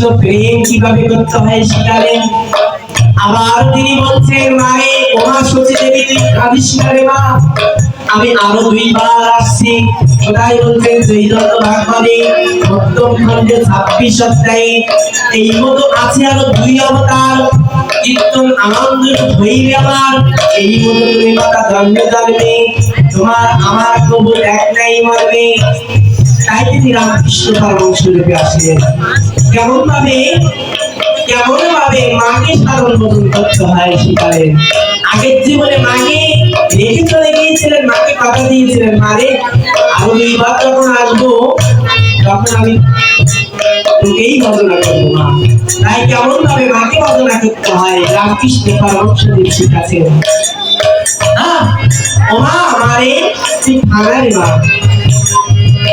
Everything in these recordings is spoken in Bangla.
রামকৃষ্ণ প্রেম কীভাবে করতে হয় শিখালেন আবার তিনি বলছেন মায়ে ওমা সতী দেবী, তুই কাঁদিস না মা। আমি আরও দুইবার আসছি। কোথায় বলছেন চৈতন্য ভাগবতে সপ্তম খণ্ডে ছাব্বিশ অধ্যায়ে এই মতো আছে আরও দুই অবতার। কীর্তন আনন্দ হইবে আমার এই মতো তুমি মাতা ধন্য জানবে। তোমার আমার প্রভু এক নাই মরবে তাই তিনি রামকৃষ্ণ পরমংশ রূপে আসলেন। কেমন ভাবে কেমন ভাবে মাকে সাধন বদল করতে হয় শিখালেন আগের জীবনে মাকে রেখে চলে গিয়েছিলেন, মাকে কথা দিয়েছিলেন। মারে আরও দুইবার যখন আসব, তখন আমি তোকেই বদনা করব, মা। তাই কেমন ভাবে মাকে বদনা করতে হয় রামকৃষ্ণ পরমংশ শিখাছেন হ্যাঁ ও মা আমারে তুই রে মা।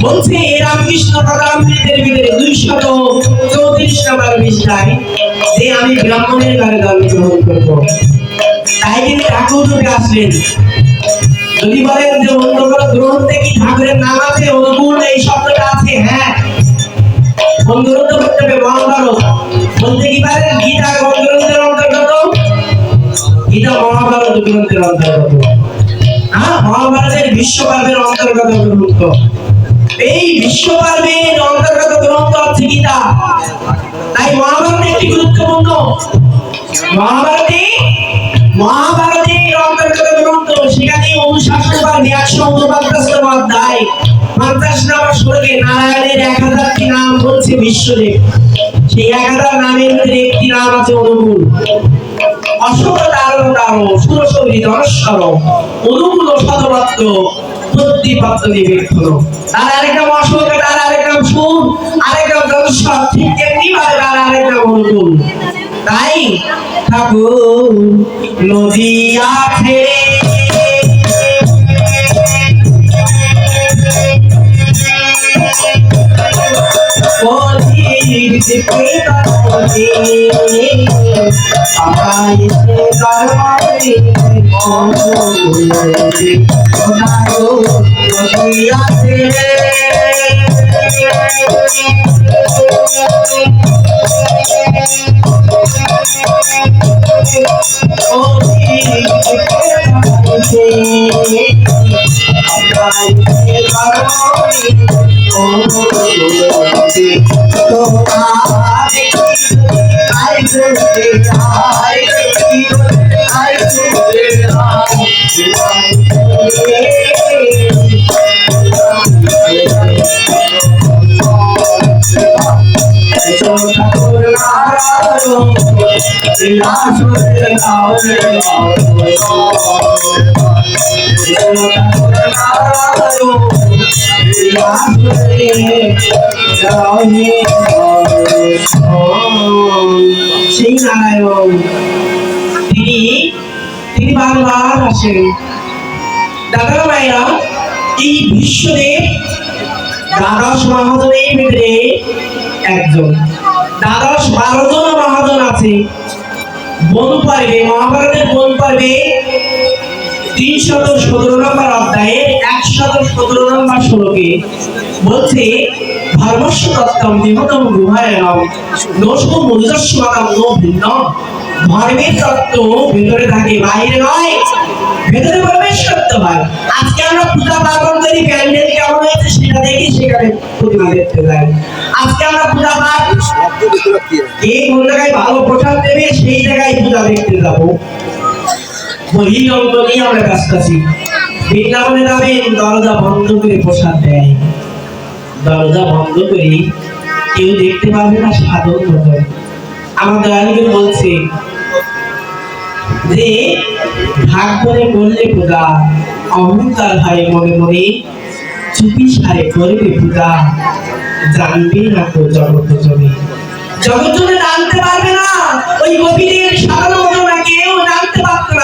বলছে রামকৃষ্ণ কথামৃতের ভিতরে দুইশত চৌত্রিশ নম্বর পৃষ্ঠায় যে আমি ব্রাহ্মণের ঘরে জন্মগ্রহণ করব। তাই তিনি ঠাকুর রূপে আসলেন। যদি বলেন যে অন্য কোনো গ্রন্থে কি ঠাকুরের নাম আছে অনুকূল এই শব্দটা আছে হ্যাঁ। করতে হবে মহাভারত বলতে কি পারেন গীতা গ্রন্থের অন্তর্গত? গীতা মহাভারত গ্রন্থের অন্তর্গত। হ্যাঁ মহাভারতের বিশ্বকাপের অন্তর্গত গ্রন্থ। এই বিশ্বকাপের অন্তর্গত গ্রন্থ হচ্ছে গীতা তাই মহাভারত একটি গুরুত্বপূর্ণ মহাভারতে মহাভারতের অন্তর্গত গ্রন্থ, সেখানে অনুশাসন বা একশো উনপঞ্চাশতম অধ্যায় পঞ্চাশ নম্বর নারায়ণের এক হাজারটি নাম বলছে বিশ্বদেব। সেই এক হাজার নামের ভিতরে একটি নাম আছে অনুকূল। অশোক দারণ দারো সুরসৌরী ধনস্বর অনুকূল শতপত্র প্রতিপত্র হলো তার আরেকটা অশোক তার আরেকটা সুর আরেকটা নাম ঠিক তেমনি ভাবে তার আরেকটা অনুকূল তাই ঠাকুর, নদী আছে। পথির দিকে তাকাতে সেই নারায়ণ তিনি তিনি বারবার আসেন। দাদা মায়েরা এই বিশ্বদেব দ্বাদশ মহাজনের ভিতরে একজন। দ্বাদশ বারো জন মহাজন আছে। বন পর্বে, মহাভারতের বন পর্বে তিনশত সতেরো নম্বর অধ্যায়ে একশত সতেরো নম্বর শ্লোকে বলছে ধর্মস্ব তত্ত্বম নিহতম গুহায়নম দোষ মনুজস্বতম নো ভিন্ন ধর্মের তত্ত্ব ভেতরে থাকে বাইরে নয়। ভেতরে প্রবেশ করতে হয়। আজকে আমরা পূজা পার্বণ করি প্যান্ডেল কেমন হয়েছে সেটা দেখি সেখানে প্রতিমা দেখতে যাই। আজকে আমরা পূজা পাঠ কে? কোন জায়গায় ভালো প্রসাদ দেবে সেই জায়গায় পূজা দেখতে যাব। বহিরঙ্গ নিয়ে আমরা ব্যস্ত আছি বৃন্দাবনে যাবেন দরজা বন্ধ করে প্রসাদ দেয়। দরজা বন্ধ করে কেউ দেখতে পাবে না, সাধন মতো আমাদের আগে বলছে যে ভাগ করে করলে পূজা, অহংকার হয় মনে মনে, চুপি সারে করবে পূজা, জানবে না তো জগৎ জমি। জগৎ জমি জানতে পারবে না, ওই গোপীদের সাধারণ কেউ জানতে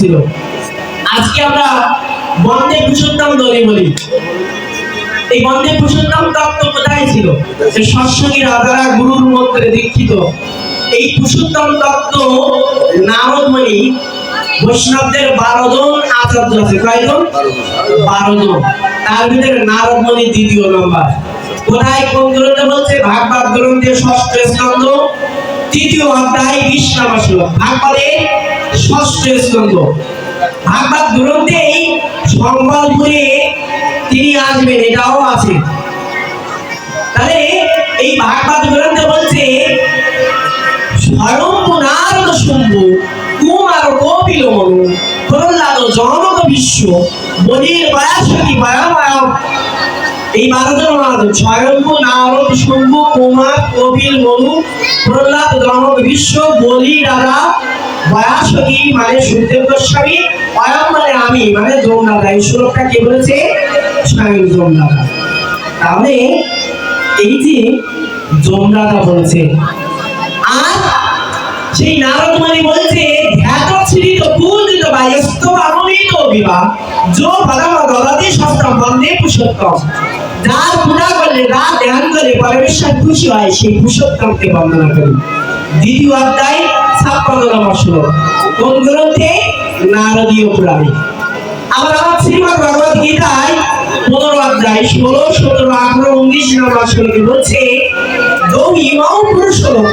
ছিল। আজকে আমরা বন্দে পুরুষোত্তম দলে বলি। এই বন্দে পুরুষোত্তম তত্ত্ব কোথায় ছিল? যে সৎসঙ্গী রাজারা গুরুর মন্ত্রে দীক্ষিত। এই পুরুষোত্তম তত্ত্ব নারদমণি বৈষ্ণবদের বারো জন আচার্য আছে। কয়জন? বারো জন। তার ভিতরে নারদমণি দ্বিতীয় নম্বর। কোথায় কোন গ্রন্থে বলছে? ভাগবত গ্রন্থে ষষ্ঠ স্কন্ধ, তৃতীয় অধ্যায়, বিশ নম্বর শ্লোক। ষষ্ঠ স্কন্ধ ভাগবত গ্রন্থেই সম্বলপুরে তিনি আসবেন, এটাও আছে। তাহলে এই ভাগবত গ্রন্থে বলছে স্বয়ং নারদ শম্ভু কুমার কপিল মনু, প্রহ্লাদ জনক বিশ্ব, বলির বায়াসী বায়ামায় এই বারো জন নারদ স্বয়ম্ভু নারদ শম্ভু কুমার কপিল মনু, প্রহ্লাদ জনক বিশ্ব, বলি রাজা বয়াসী মানে গোস্বামী অয়ম মানে আমি মানে যমুনাদা এই শ্লোকটা কে বলেছে? স্বয়ং যমুনাদা। তাহলে এই যে যমুনাদা বলেছে, আর সেই নারদ মুনি বলছে ধ্যাত ছিলিত পূজিত বায়স্ত বামনিত বিবাহ যার পূজা করলে ধ্যান করে পরমেশ্বর খুশি হয়, সেই পুষোত্তমকে বন্দনা করি। দ্বিতীয় অধ্যায় ছাপ্পান্ন শ্লোক। কোন গ্রন্থে নারদীয় পুরাণে। আবার আমার শ্রীমদ ভগবত গীতায় পনেরো অধ্যায় ষোলো, সতেরো, আঠারো, উনিশ নম্বর শ্লোকে বলছে দৌহিমাও পুরুষ লোক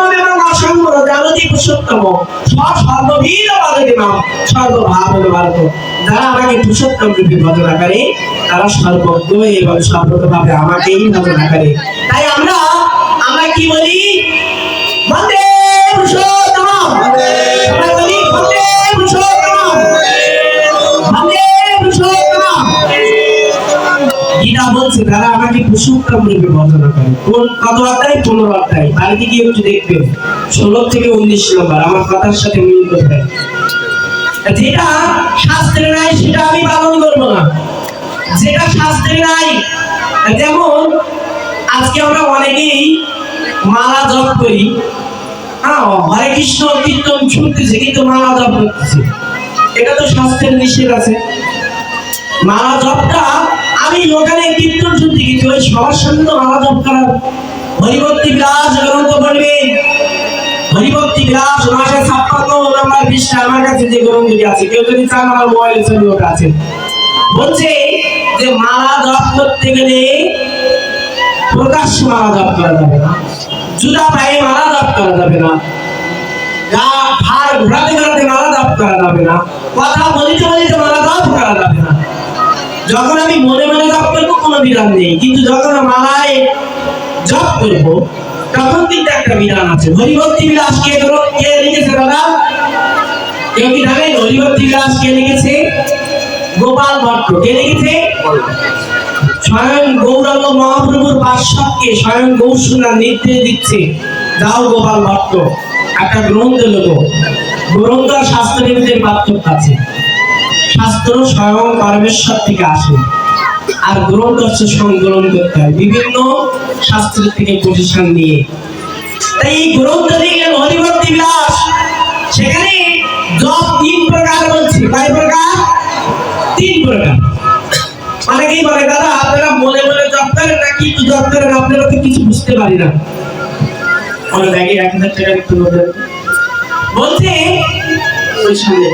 পুরুষোত্তম ভারত যারা আমাকে পুরুষোত্তম রূপে ভজনা করে তারা সর্বজ্ঞ এবং আমাকেই ভজনা করে তাই আমরা আমরা কি বলি? বন্দে পুরুষোত্তম। বলছে তারা আমাকে বর্ণনা করে কোন কত অধ্যায় পনেরো অধ্যায় একটু ষোলো থেকে উনিশ নম্বর, আমার কথার সাথে মিল যেটা শাস্ত্রে নাই, সেটা আমি পালন করব না। যেটা শাস্ত্রে নাই, যেমন আজকে আমরা অনেকেই মালা জপ করি। হ্যাঁ হরে কৃষ্ণ কীর্তন শুনতেছি, কিন্তু মালা জপ করতেছি। এটা তো শাস্ত্রের নিষেধ আছে। মালা জপটা আমি ওখানে কীর্তন শুনতে গেছি ওই সবার সামনে তো মালা জপ করার হরিভক্তি বিলাস গ্রন্থ পড়বে। হরিভক্তি বিলাস মাসে ছাপ্পান্ন নাম্বার পৃষ্ঠা আমার কাছে যে গ্রন্থটি আছে, কেউ যদি চান আমার মোবাইলে ছবি ওটা আছে। বলছে যে মালা জপ করতে গেলে প্রকাশ্য মালা জপ করা যাবে না। জুতা পায়ে মালা জপ করা যাবে না। গা ভার ঘোরাতে ঘোরাতে মালা জপ করা যাবে না। কথা বলিতে বলিতে মালা জপ করা যাবে যখন আমি মনে মনে জপ করব, কোনো বিধান নেই। কিন্তু যখন মালায় জপ করব, তখন কিন্তু একটা বিধান আছে। হরিভক্তি বিলাস কে করো কে লিখেছে দাদা? কেউ কি জানেন হরিভক্তি বিলাস কে লিখেছে? গোপাল ভট্ট। কে লিখেছে? স্বয়ং গৌরাঙ্গ মহাপ্রভুর পাশ্চাত্যকে স্বয়ং গৌসুনা নির্দেশ দিচ্ছে যাও গোপাল ভট্ট। একটা গ্রন্থ লেখো। গ্রন্থ আর শাস্ত্রের ভিতরে পার্থক্য আছে। শাস্ত্র স্বয়ং পরমেশ্বর থেকে আসে। আর গ্রন্থ হচ্ছে সংকলন করতে হয়। বিভিন্ন শাস্ত্র থেকে পজিশন নিয়ে। তাই এই গ্রন্থ লিখলেন হরিভক্তি বিলাস। সেখানে জপ তিন প্রকার বলছে। কয় প্রকার? তিন প্রকার। অনেকেই বলে, দাদা, আপনারা মনে মনে জপ করেন না কিন্তু জপ করেন? আপনারা তো কিছু বুঝতে পারি না। আমার ব্যাগে এক হাজার টাকা বলছে, ওই সামনে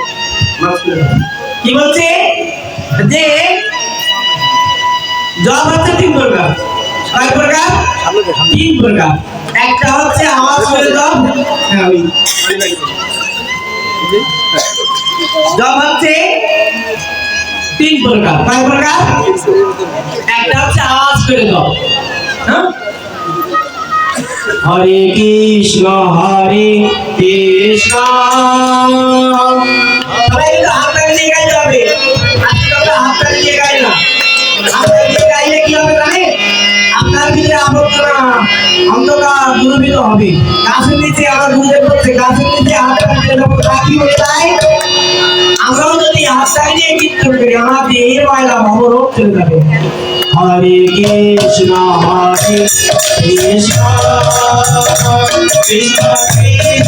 দাও। কি বলছে? যে জব হচ্ছে তিন প্রকার। কয় প্রকার? তিন প্রকার। একটা হচ্ছে আওয়াজ করে জব। হ্যাঁ জব হচ্ছে তিন প্রকার। কয় প্রকার? একটা হচ্ছে আওয়াজ করে জব। হ্যাঁ? হরে কৃষ্ণ হরে কৃষ্ণ। হাতটা নিয়ে কি হবে জানে আপনার ভিতরে আমার গুরুদেব করছে গাছের নিচে হাতে যখন রাখি হয়ে যায় আমরাও যদি হাতটা নিয়ে কীর্তন করি আমার দেহের ময়লা ভবরোগ চলে যাবে হরে কৃষ্ণ হরে কৃষ্ণ কৃষ্ণ কৃষ্ণ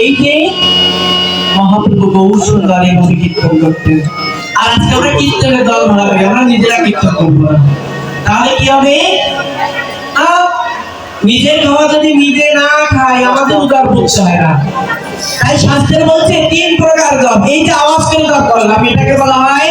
এই মহাপ্রভু গৌর সুন্দর এইভাবে কীর্তন করতেন আর আজকে আমরা কীর্তনের দল ভাড়া করি, আমরা নিজেরা কীর্তন করব না। তাহলে কি হবে? নিজের খাওয়া যদি নিজে না খাই আমাদের উদার বুঝতে হয় না। তাই শাস্ত্রে বলছে, তিন প্রকার জব এই যে আওয়াজ করে জব করলাম এটাকে বলা হয়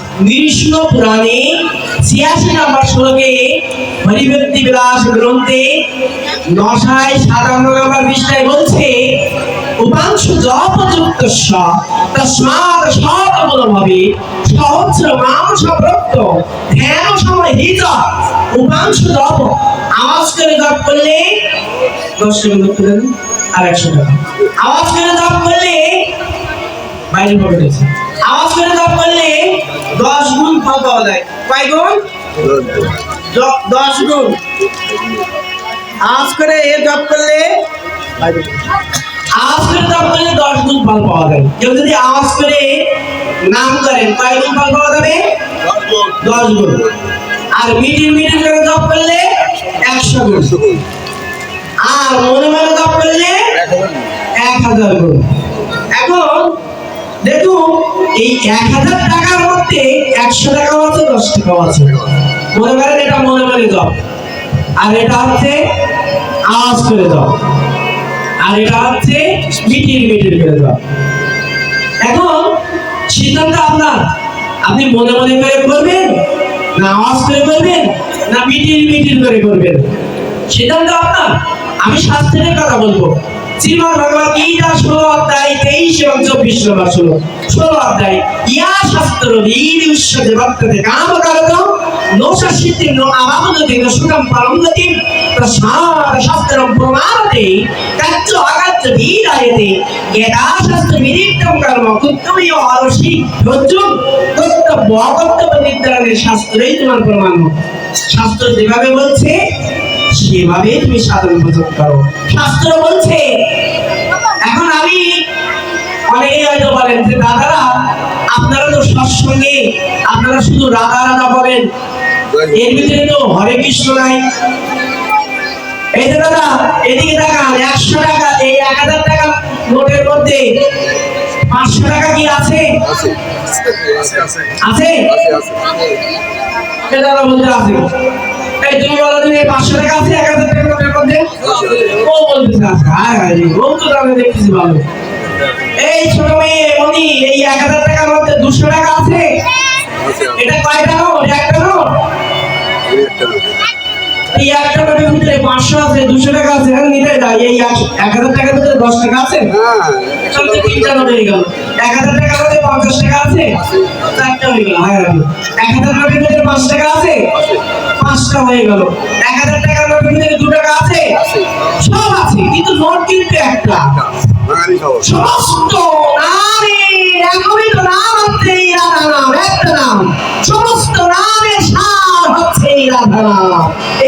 নৃষ্ণ পুরাণে ছিয়াশি নম্বর শ্লোকে হরিভক্তি বিলাস গ্রন্থে নশায় সাতান্ন নম্বর পৃষ্ঠায় বলছে, উপাংশ জপযুক্ত তস্মাৎ সতবলভাবে সহস্র মাংস প্রক্ত ধ্যান সময় হিত, উপাংশ জপ আওয়াজ করে জপ করলে, দশ টাকা আর একশো টাকা আওয়াজ করে জপ করলে বাইরে পকেট আছে আওয়াজ করে জপ করলে দশ গুণ ফল পাওয়া যায়। কয় গুণ? দশ গুণ। আওয়াজ করে এ জপ করলে আওয়াজ করে জপ করলে দশ গুণ ফল পাওয়া যায়। কেউ যদি আওয়াজ করে নাম করেন কয় গুণ ফল পাওয়া যাবে? দশ গুণ। আর মিটির মিটির করে জপ করলে একশো গুণ। আর মনে মনে জপ করলে এক হাজার গুণ। এখন দেখুন এই এক হাজার টাকার মধ্যে একশো টাকাও আছে, দশ টাকাও আছে। মনে করেন এটা মনে মনে দাও। আর এটা হচ্ছে আওয়াজ করে দাও। আর এটা হচ্ছে মিটির মিটির করে দাও। এখন সিদ্ধান্ত আপনার। আপনি মনে মনে করে করবেন? না আওয়াজ করে করবেন? না মিটির মিটির করে করবেন? সিদ্ধান্ত আপনার। আমি শাস্ত্রের কথা বলব। শ্রীমদ ভগবত গীতা ষোলো অধ্যায় তেইশ এবং চব্বিশ নম্বর ষোলো ষোলো অধ্যায়, ইয়া শাস্ত্র ঋণ ঈশ্বরে ভক্ততে কাম কারত নোষা সিদ্ধি নো আবামনতি নো সুখম পরমগতি প্রসাদ শাস্ত্রম প্রমাণতে কার্য অকার্য বিরায়তে শাস্ত্র কর্ম কুত্তমীয় অলসি ধৈর্যম কর্তব্য অকর্তব্য নির্ধারণের শাস্ত্রই তোমার প্রমাণ। শাস্ত্র যেভাবে বলছে সেভাবে তুমি সাধন ভোজন করো শাস্ত্র বলছে এখন আমি অনেকেই হয়তো বলেন যে দাদারা আপনারা তো সৎসঙ্গে আপনারা শুধু রাধা রাধা বলেন। এর ভিতরে তো হরে কৃষ্ণ নাই। এই যে দাদা এদিকে তাকান একশো টাকা এই এক হাজার টাকা নোটের মধ্যে পাঁচশো টাকা কি আছে? আছে আছে আছে আছে। আছে? এ দাদা বলতে আছে? এই তুমি বলো তুমি এই পাঁচশো টাকা আছে, এক হাজার টাকা নোটের মধ্যে ও বলতেছে আছে? হায় হায় ও তো তাহলে দেখতেছি ভালো। এই ছোট মেয়ে মনি এই এক হাজার টাকার মধ্যে দুশো টাকা আছে? এটা কয়টা নোট? একটা নোট। এই একটা নোটের ভিতরে পাঁচশো আছে দুশো টাকা আছে হ্যাঁ নিতে যাই এই এক- এক হাজার টাকার ভিতরে দশ টাকা আছে? হ্যাঁ। তিনটা নোট হয়ে গেল। এক হাজার টাকার মধ্যে পঞ্চাশ টাকা আছে? চারটা হয়ে গেল হায় হায়। এক হাজার নোটের ভিতরে পাঁচ টাকা আছে? পাঁচটা হয়ে গেল। এক হাজার টাকার নোটের ভিতরে দু টাকা আছে? সব আছে কিন্তু নোট কিন্তু একটা। সমস্ত নামের একই তো নাম হচ্ছে এই রাধা নাম একটা নাম। সমস্ত নামের সার হচ্ছে এই রাধা নাম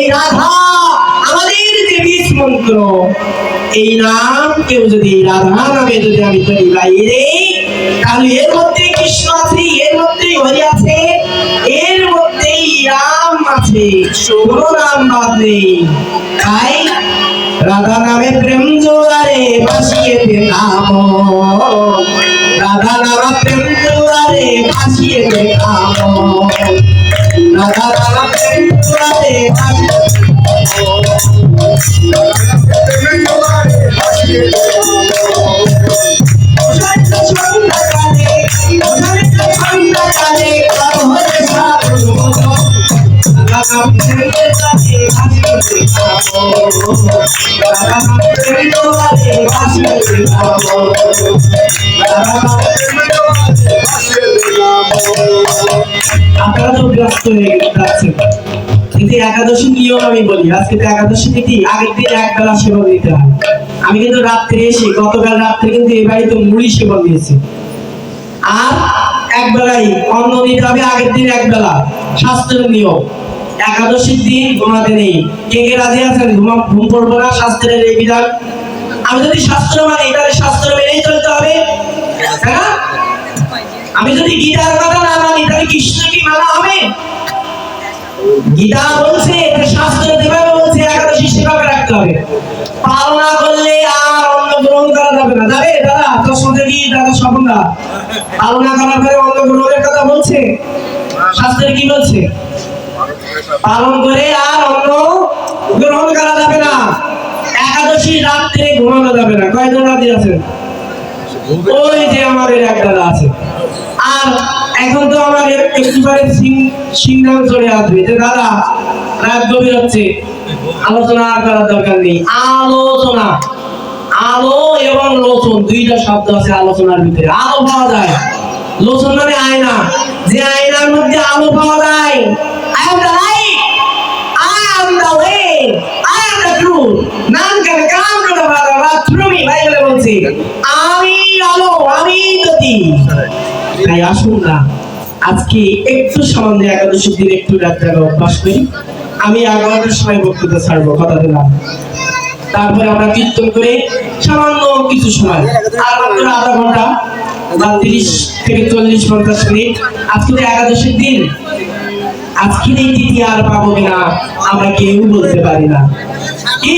এই রাধা আমাদের বীজ মন্ত্র। এই নাম কেউ যদি রাধা নামে যদি আমি তৈরি বাইরে, তাহলে এর মধ্যে কৃষ্ণ আছে, এর মধ্যেই হরি আছে, এর মধ্যেই রাম আছে। কোনো নাম বাদ নেই। তাই রাধা নামে প্রেম জোয়ারে, ভাসিয়ে দে নাম। রাধা নামে প্রেম জোয়ারে, ভাসিয়ে দে নাম। রাধা নামে প্রেম আপনারা তো ব্যস্ত হয়ে যাচ্ছেন। কিন্তু একাদশী নিয়ম আমি বলি আজকে তো একাদশী তিথি আগের দিন এক বেলা সেবন দিতে হয়। আমি কিন্তু রাত্রে এসে, গতকাল রাত্রে কিন্তু এই বাড়িতে মুড়ি সেবন দিয়েছি। আর এক বেলাই অন্ন দিতে হবে, আগের দিন এক বেলা। শাস্ত্রের নিয়ম। একাদশীর দিন ঘুমাতে নেই। কে কে রাজি আছেন? ঘুমা ঘুম পড়ব না শাস্ত্রের এই বিধান। আমি যদি শাস্ত্র মানি, তাহলে শাস্ত্র মেনেই চলতে হবে। আমি যদি গীতার কথা না মানি, তাহলে কৃষ্ণ কি মানা হবে? গীতা বলছে শাস্ত্র যেভাবে বলছে, একাদশী সেভাবে রাখতে হবে। পালনা করলে আর অন্ন গ্রহণ করা যাবে না। যাবে, দাদা, তোর সঙ্গে কি দাদা স্বপ্নদা। পালনা করার পরে অন্ন গ্রহণের কথা বলছে? শাস্ত্রে কি বলছে? পালন করে আর অন্ন গ্রহণ করা যাবে না। একাদশী রাত্রে ঘুমানো যাবে না। কয়জন রাজি আছেন? ওই যে আমাদের এক দাদা আছে। আর এখন তো আমাদের একেবারে সিং সিংনাম চলে আসবে। যে দাদা, রাত গভীর হচ্ছে। আলোচনা আর করার দরকার নেই। আলোচনা। আলো এবং লোচন, দুইটা শব্দ আছে আলোচনার ভিতরে। আলো পাওয়া যায়। লোচন মানে আয়না। যে আয়নার মধ্যে আলো পাওয়া যায়। I am the light. the way. I am the truth. None can come to the Father but through me. বাইবেলে বলছে, আমি আলো, আমি গতি তাই আসুন না। আজকে একটু সামান্য একাদশী দিন, একটু রাত্রে অভ্যাস করি। আমি এগারোটার সময় বক্তৃতা ছাড়বো, কথা দিলাম। তারপরে আমরা কীর্তন করে সামান্য কিছু সময়, আর মাত্র আধা ঘণ্টা বা তিরিশ থেকে চল্লিশ পঞ্চাশ মিনিট, আজকে তো একাদশীর দিন। আজকের এই তিথি আর পাবো কিনা, আমরা কেউ বলতে পারি না। কি?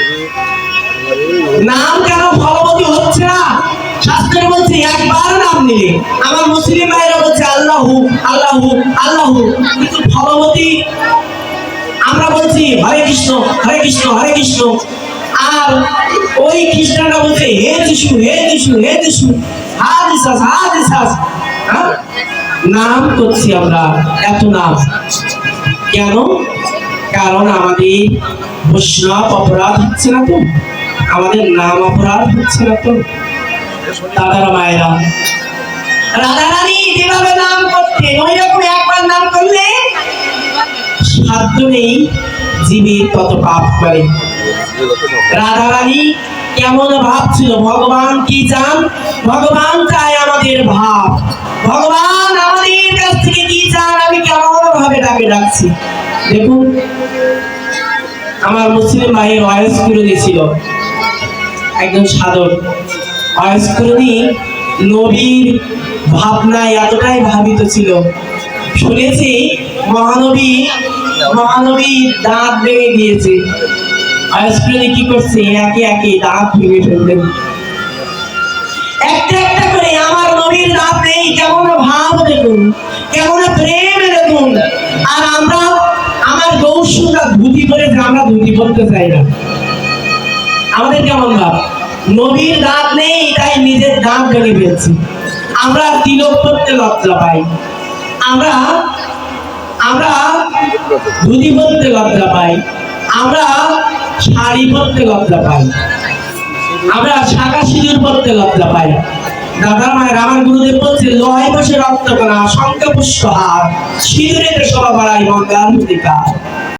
নাম কেন ফলবতী হচ্ছে না? শাস্ত্রে বলছে, একবার নাম নিলে। আমার মুসলিম ভাইরা বলছে, আল্লাহু আল্লাহু আল্লাহু। কিন্তু ফলবতী আমরা বলছি, হরে কৃষ্ণ হরে কৃষ্ণ হরে কৃষ্ণ। আর ওই খ্রিস্টানরা বলছে, হে যিশু হে যিশু হে যিশু হা দিশাস হা দিশাস হ্যাঁ? নাম করছি আমরা, এত নাম। কেন? কারণ আমাদের বৈষ্ণব অপরাধ হচ্ছে না তো। আমাদের নাম অপরাধ হচ্ছে না তো? দাদারা মায়েরা। রাধারানী যেভাবে নাম করতেন ওই রকম একবার নাম করলে? সাধ্য নেই জীবের তত পাপ করে। রাধারানী কেমন ভাব ছিল ভগবান কি চান? ভগবান চায় আমাদের ভাব। ভগবান আমাদের কাছ থেকে কি চান? আমি কেমন ভাবে তাকে ডাকছি? দেখুন আমার মুসলিম ভাইয়ের ওয়াইস করে ছিল? একজন সাধক। ওয়াইস করণী নবীর ভাবনায় এতটাই ভাবিত ছিল। শুনেছি মহানবী মহানবী দাঁত ভেঙে গিয়েছে আয়স্ক্রিনে কি করছে? একে একে দাঁত ভেঙে ফেললেন। একটা একটা করে আমার নবীর দাঁত নেই, কেমন ভাব দেখুন, কেমন প্রেম দেখুন। আর আমরা, আমার গৌসুরা ধুতি করে যে আমরা ধুতি পরতে চাই না। আমাদের কেমন ভাব? নবীর দাঁত নেই, তাই নিজের দাঁত ভেঙে ফেলছি আমরা তিলক করতে লজ্জা পাই। আমরা আমরা ধুতি পরতে লজ্জা পাই। আমরা শাড়ি পরতে লজ্জা পাই। আমরা শাখা সিঁদুর পরতে লজ্জা পাই। দাদা মায়ের আমার গুরুদেব বলছে, লয় বসে রক্ত করা শঙ্খ পুষ্প হার সিঁদুরেতে সবা বাড়াই মঙ্গাল